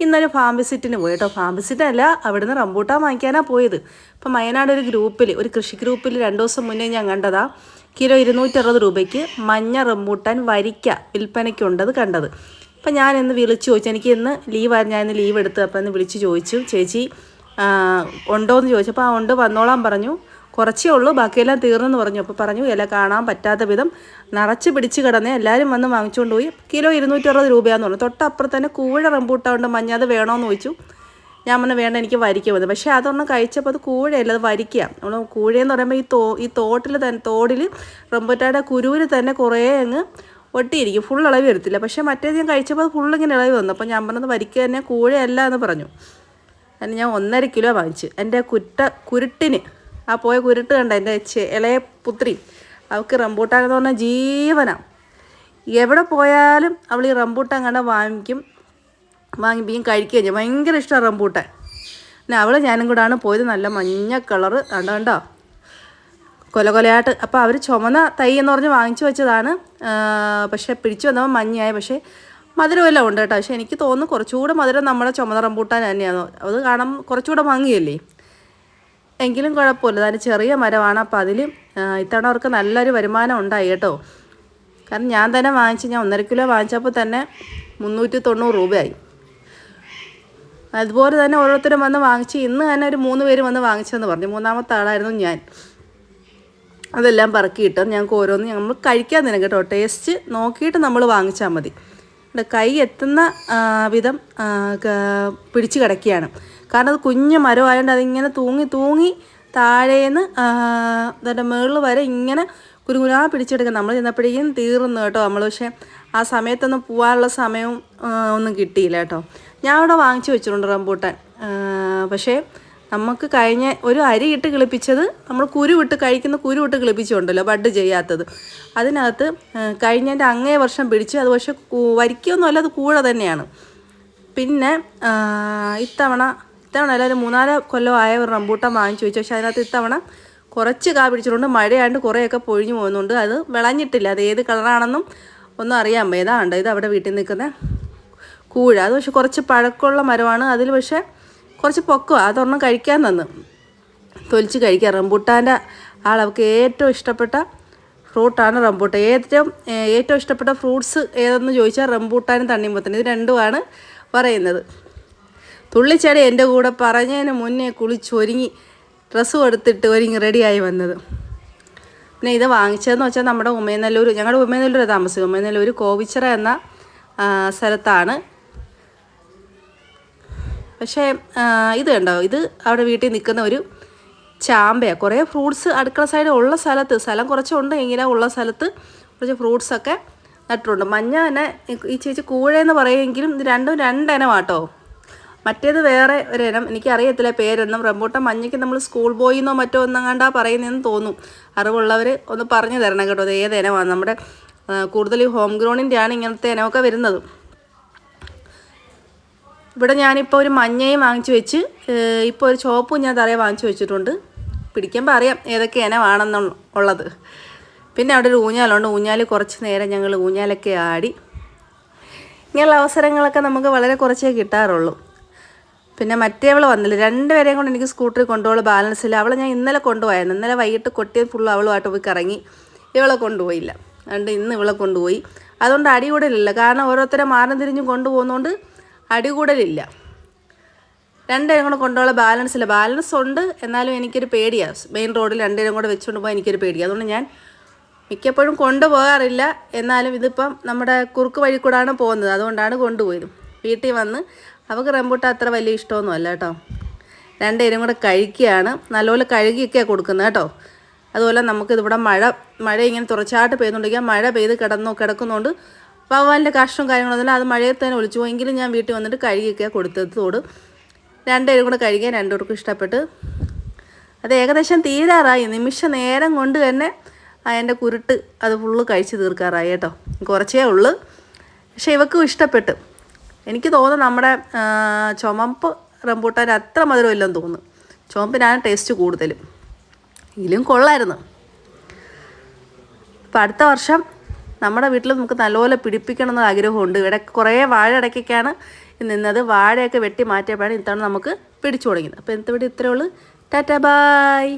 ഇന്നൊരു ഫാം വിസിറ്റിന് പോയി കേട്ടോ. ഫാം വിസിറ്റല്ല അവിടുന്ന് റംബൂട്ടാൻ വാങ്ങിക്കാനാണ് പോയത്. അപ്പം വയനാട് ഒരു ഗ്രൂപ്പിൽ ഒരു കൃഷി ഗ്രൂപ്പിൽ രണ്ട് ദിവസം മുന്നേ ഞാൻ കണ്ടതാ കിലോ ഇരുന്നൂറ്ററുപത് രൂപയ്ക്ക് മഞ്ഞ റംബൂട്ടാൻ വരിക്ക വിൽപ്പനയ്ക്കുണ്ടത് കണ്ടത്. അപ്പം ഞാൻ ഇന്ന് വിളിച്ചു ചോദിച്ചു എനിക്ക് ഇന്ന് ലീവായിരുന്നു ഞാൻ ഇന്ന് ലീവ് എടുത്ത് അപ്പം ഇന്ന് വിളിച്ച് ചോദിച്ചു ചേച്ചി ഉണ്ടോ എന്ന് ചോദിച്ചപ്പോൾ ആ ഉണ്ട് വന്നോളാൻ പറഞ്ഞു. കുറച്ചേ ഉള്ളൂ ബാക്കിയെല്ലാം തീർന്നെന്ന് പറഞ്ഞു. അപ്പോൾ പറഞ്ഞു ഇല കാണാൻ പറ്റാത്ത വിധം നിറച്ച് പിടിച്ച് കിടന്നേ. എല്ലാവരും വന്ന് വാങ്ങിച്ചുകൊണ്ട് പോയി. കിലോ ഇരുന്നൂറ്ററുപത് രൂപയാന്ന് പറഞ്ഞു. തൊട്ടപ്പുറത്ത് തന്നെ കൂഴ റംബൂട്ടാൻ ഉണ്ട്. മഞ്ഞ അത് വേണോന്ന് ചോദിച്ചു. ഞാൻ പറഞ്ഞു വേണ്ട എനിക്ക് വരിക്ക വന്നു. പക്ഷേ അതൊന്നും കഴിച്ചപ്പോൾ അത് കൂഴയല്ല അത് വരിക്കുക നമ്മൾ കൂഴയെന്ന് പറയുമ്പോൾ ഈ തോ ഈ തോട്ടിൽ തന്നെ തോടിൽ റംബൂട്ടായുടെ കുരുവിൽ തന്നെ കുറേ അങ്ങ് ഒട്ടിയിരിക്കും. ഫുൾ ഇളവ് വരത്തില്ല. പക്ഷേ മറ്റേത് ഞാൻ കഴിച്ചപ്പോൾ അത് ഫുള്ളിങ്ങനെ ഇളവ് വന്നു. അപ്പോൾ ഞാൻ പറഞ്ഞത് വരിക്ക തന്നെ കൂഴയല്ല എന്ന് പറഞ്ഞു. അതിന് ഞാൻ ഒന്നര കിലോ വാങ്ങിച്ചു. എന്റെ കുറ്റ കുരുട്ടിന് ആ പോയ കുരുട്ട് കണ്ട എന്റെ ഇളയ പുത്രി. അവൾക്ക് റംബൂട്ടാൻ എന്ന് പറഞ്ഞാൽ ജീവനാണ് എവിടെ പോയാലും അവൾ ഈ റംബൂട്ടാൻ കണ്ട വാങ്ങിക്കും. വാങ്ങിപ്പിക്കും കഴിക്കുകയും ചെയ്യും. ഭയങ്കര ഇഷ്ടമാണ് റംബൂട്ടാൻ. പിന്നെ അവൾ ഞാനും കൂടാണ് പോയത് നല്ല മഞ്ഞ കളറ്. കണ്ടോ കണ്ടോ? കൊല കൊലയായിട്ട്. അപ്പോൾ അവർ ചുമന്ന തൈ എന്ന് പറഞ്ഞ് വാങ്ങിച്ചു വെച്ചതാണ്. പക്ഷേ പിടിച്ചു വന്നപ്പോൾ മഞ്ഞയായി. പക്ഷേ മധുരമെല്ലാം ഉണ്ട് കേട്ടോ. പക്ഷേ എനിക്ക് തോന്നുന്നു കുറച്ചുകൂടെ മധുരം നമ്മുടെ ചുമന്ന റംബൂട്ടാൻ തന്നെയാണ് അത് കാണാൻ കുറച്ചുകൂടെ ഭംഗിയല്ലേ എങ്കിലും കുഴപ്പമില്ല. അതിന് ചെറിയ മരമാണ്. അപ്പോൾ അതിൽ ഇത്തവണ അവർക്ക് നല്ലൊരു വരുമാനം ഉണ്ടായി കേട്ടോ. കാരണം ഞാൻ തന്നെ വാങ്ങിച്ച് ഞാൻ ഒന്നര കിലോ വാങ്ങിച്ചപ്പോൾ തന്നെ മുന്നൂറ്റി തൊണ്ണൂറ് രൂപയായി. അതുപോലെ തന്നെ ഓരോരുത്തരും വന്ന് വാങ്ങിച്ച് ഇന്ന് തന്നെ ഒരു മൂന്ന് പേര് വന്ന് വാങ്ങിച്ചെന്ന് പറഞ്ഞു. മൂന്നാമത്തെ ആളായിരുന്നു ഞാൻ. അതെല്ലാം പറക്കിയിട്ട് ഞങ്ങൾക്ക് ഓരോന്ന് നമ്മൾ കഴിക്കാൻ തന്നെ കേട്ടോ. ടേസ്റ്റ് നോക്കിയിട്ട് നമ്മൾ വാങ്ങിച്ചാൽ മതി. കൈ എത്തുന്ന വിധം പിടിച്ചു കിടക്കുകയാണ്. കാരണം അത് കുഞ്ഞു മരമായതുകൊണ്ട് അതിങ്ങനെ തൂങ്ങി തൂങ്ങി താഴേന്ന് അതിന്റെ മുകളിൽ വരെ ഇങ്ങനെ കുരുകുരാ പിടിച്ചെടുക്കുക നമ്മൾ ചെന്നപ്പോഴേക്കും തീർന്നു കേട്ടോ. നമ്മൾ പക്ഷേ ആ സമയത്തൊന്നും പോകാനുള്ള സമയവും ഒന്നും കിട്ടിയില്ല കേട്ടോ. ഞാൻ അവിടെ വാങ്ങിച്ചു വെച്ചിട്ടുണ്ട് റംബൂട്ടാൻ. പക്ഷേ നമുക്ക് കഴിഞ്ഞ ഒരു അരി ഇട്ട് കിളിപ്പിച്ചത് നമ്മൾ കുരു വിട്ട് കഴിക്കുന്ന കുരു വിട്ട് കിളിപ്പിച്ചുണ്ടല്ലോ ബഡ് ചെയ്യാത്തത്. അതിനകത്ത് കഴിഞ്ഞതിന്റെ അങ്ങേ വർഷം പിടിച്ച് അത് പക്ഷേ വരിക്കൊന്നുമല്ല അത് കൂടെ തന്നെയാണ്. പിന്നെ ഇത്തവണ ഇത്തവണ അല്ല ഒരു മൂന്നാൽ കൊല്ലം ആയ ഒരു റംബൂട്ട വാങ്ങിച്ചു വെച്ചു. പക്ഷേ അതിനകത്ത് ഇത്തവണ കുറച്ച് കാ പിടിച്ചിട്ടുണ്ട്. മഴയാണ്ട് കുറേയൊക്കെ പൊഴിഞ്ഞു പോകുന്നുണ്ട്. അത് വിളഞ്ഞിട്ടില്ല. അത് ഏത് കളറാണെന്നും ഒന്നും അറിയാൻ വയ്യ. ഇതാണ്ട് ഇത് അവിടെ വീട്ടിൽ നിൽക്കുന്ന കൂഴ. അത് പക്ഷെ കുറച്ച് പഴക്കമുള്ള മരമാണ്. അതിൽ പക്ഷേ കുറച്ച് പൊക്കോ അതൊരെണ്ണം കഴിക്കാൻ തന്നു. തൊലിച്ച് കഴിക്കുക റംബൂട്ടാന്റെ ആളവർക്ക് ഏറ്റവും ഇഷ്ടപ്പെട്ട ഫ്രൂട്ടാണ് റംബൂട്ടാൻ. ഏറ്റവും ഏറ്റവും ഇഷ്ടപ്പെട്ട ഫ്രൂട്ട്സ് ഏതെന്ന് ചോദിച്ചാൽ റംബൂട്ടാനും തണ്ണിമത്തനും. ഇത് രണ്ടുമാണ് പറയുന്നത്. തുള്ളിച്ചെടി എന്റെ കൂടെ പറഞ്ഞതിന് മുന്നേ കുളിച്ചൊരുങ്ങി ഡ്രസ്സ് കൊടുത്തിട്ട് ഒരുങ്ങി റെഡിയായി വന്നത്. പിന്നെ ഇത് വാങ്ങിച്ചതെന്ന് വെച്ചാൽ നമ്മുടെ ഉമയനല്ലൂർ ഞങ്ങളുടെ ഉമയനല്ലൂർ താമസിക്കും ഉമയനല്ലൂർ കോവിച്ചിറ എന്ന സ്ഥലത്താണ് പക്ഷേ ഇത് കണ്ടോ? ഇത് അവിടെ വീട്ടിൽ നിൽക്കുന്ന ഒരു ചാമ്പയാണ് കുറേ ഫ്രൂട്ട്സ് അടുക്കള സൈഡ് ഉള്ള സ്ഥലത്ത് സ്ഥലം കുറച്ചുണ്ട് എങ്കിലും ഉള്ള സ്ഥലത്ത് കുറച്ച് ഫ്രൂട്ട്സൊക്കെ നട്ടിട്ടുണ്ട്. മഞ്ഞ തന്നെ ഈ- ചേച്ചി കൂഴയെന്ന് പറയുമെങ്കിലും ഇത് രണ്ടും രണ്ടിനമാട്ടോ മറ്റേത് വേറെ ഒരു ഇനം എനിക്കറിയത്തില്ല പേരൊന്നും. റംബൂട്ടാൻ മഞ്ഞയ്ക്ക് നമ്മൾ സ്കൂൾ ബോയിന്നോ മറ്റോ ഒന്നങ്ങാണ്ടാ പറയുന്നതെന്ന് തോന്നും. അറിവുള്ളവർ ഒന്ന് പറഞ്ഞു തരണം കേട്ടോ. അത് ഏത് ഇനമാണ് നമ്മുടെ കൂടുതൽ ഹോം ഗ്രൗണ്ടിന്റെയാണ് ഇങ്ങനത്തെ ഇനമൊക്കെ വരുന്നത്. ഇവിടെ ഞാനിപ്പോൾ ഒരു മഞ്ഞയും വാങ്ങിച്ചു വെച്ച് ഇപ്പോൾ ഒരു ചുവപ്പും ഞാൻ തറയെ വാങ്ങിച്ചു വെച്ചിട്ടുണ്ട്. പിടിക്കുമ്പോൾ അറിയാം ഏതൊക്കെ ഇനമാണെന്നുള്ള ഉള്ളത്. പിന്നെ അവിടെ ഒരു ഊഞ്ഞാലുണ്ട് ഊഞ്ഞാൽ കുറച്ച് നേരം ഞങ്ങൾ ഊഞ്ഞാലൊക്കെ ആടി. ഇങ്ങനെയുള്ള അവസരങ്ങളൊക്കെ നമുക്ക് വളരെ കുറച്ചേ കിട്ടാറുള്ളൂ. പിന്നെ മറ്റേ അവൾ വന്നില്ല. രണ്ടുപേരെയും കൊണ്ട് എനിക്ക് സ്കൂട്ടറിൽ കൊണ്ടുപോകാൻ ബാലൻസ് ഇല്ല. അവളെ ഞാൻ ഇന്നലെ കൊണ്ടുപോയായിരുന്നു. ഇന്നലെ വൈകിട്ട് കൊട്ടിയത് ഫുള്ള് അവളുമായിട്ട് പോയി കറങ്ങി. ഇവളെ കൊണ്ടുപോയില്ല. അതുകൊണ്ട് ഇന്ന് ഇവളെ കൊണ്ടുപോയി. അതുകൊണ്ട് അടികൂടലില്ല കാരണം ഓരോരുത്തരെ മാറി തിരിഞ്ഞ് കൊണ്ടുപോകുന്നതുകൊണ്ട് അടികൂടലില്ല. രണ്ടേരും കൂടെ കൊണ്ടുള്ള ബാലൻസ് ഇല്ല. ബാലൻസ് ഉണ്ട്. എന്നാലും എനിക്കൊരു പേടിയാണ് മെയിൻ റോഡിൽ രണ്ടേരും കൂടെ വെച്ചുകൊണ്ട് പോകാൻ എനിക്കൊരു പേടിയാണ് അതുകൊണ്ട് ഞാൻ മിക്കപ്പോഴും കൊണ്ടുപോകാറില്ല. എന്നാലും ഇതിപ്പം നമ്മുടെ കുറുക്ക് വഴി കൂടാണ് പോകുന്നത്. അതുകൊണ്ടാണ് കൊണ്ടുപോയത്. വീട്ടിൽ വന്ന് അവൾക്ക് റംബൂട്ട അത്ര വലിയ ഇഷ്ടമൊന്നും അല്ല കേട്ടോ. രണ്ടേരും കൂടെ കഴിക്കുകയാണ്. നല്ലപോലെ കഴുകിയൊക്കെ കൊടുക്കുന്നത് കേട്ടോ. അതുപോലെ നമുക്ക് ഇതിവിടെ മഴ മഴ ഇങ്ങനെ തുറച്ചായിട്ട് പെയ്തുകൊണ്ടിരിക്കുക. മഴ പെയ്ത് കിടന്നു കിടക്കുന്നതുകൊണ്ട് ഭഗവാന്റെ കഷ്ടവും കാര്യങ്ങളൊന്നുമില്ല. അത് മഴയത്ത് തന്നെ ഒളിച്ചു പോയെങ്കിലും ഞാൻ വീട്ടിൽ വന്നിട്ട് കഴുകിയൊക്കെ കൊടുത്തതോട് രണ്ടുപേരും കൂടെ കഴുകിയാൽ രണ്ടുപേർക്കും ഇഷ്ടപ്പെട്ട്. അത് ഏകദേശം തീരാറായി. നിമിഷ നേരം കൊണ്ട് തന്നെ അതിന്റെ കുരുട്ട് അത് ഫുള്ള് കഴിച്ച് തീർക്കാറായി കേട്ടോ. കുറച്ചേ ഉള്ളു. പക്ഷേ ഇവക്കും ഇഷ്ടപ്പെട്ട്. എനിക്ക് തോന്നുന്നു നമ്മുടെ ചുമപ്പ് റംബൂട്ടാൻ അത്ര മധുരമില്ലെന്ന് തോന്നുന്നു. ചുമപ്പിനാണ് ടേസ്റ്റ് കൂടുതലും. ഇതിലും കൊള്ളായിരുന്നു. അപ്പം അടുത്ത വർഷം നമ്മുടെ വീട്ടിൽ നമുക്ക് നല്ലപോലെ പിടിപ്പിക്കണം എന്ന ആഗ്രഹമുണ്ട്. ഇവിടെ കുറേ വാഴ ഇടയ്ക്കൊക്കെയാണ് നിന്നത്. വാഴയൊക്കെ വെട്ടി മാറ്റിയപ്പോഴാണ് ഇത്തവണ നമുക്ക് പിടിച്ചു തുടങ്ങിയത്. അപ്പോൾ ഇന്നത്തെ വീട് ഇത്രയേ ഉള്ളൂ. ടാറ്റാ ബായ്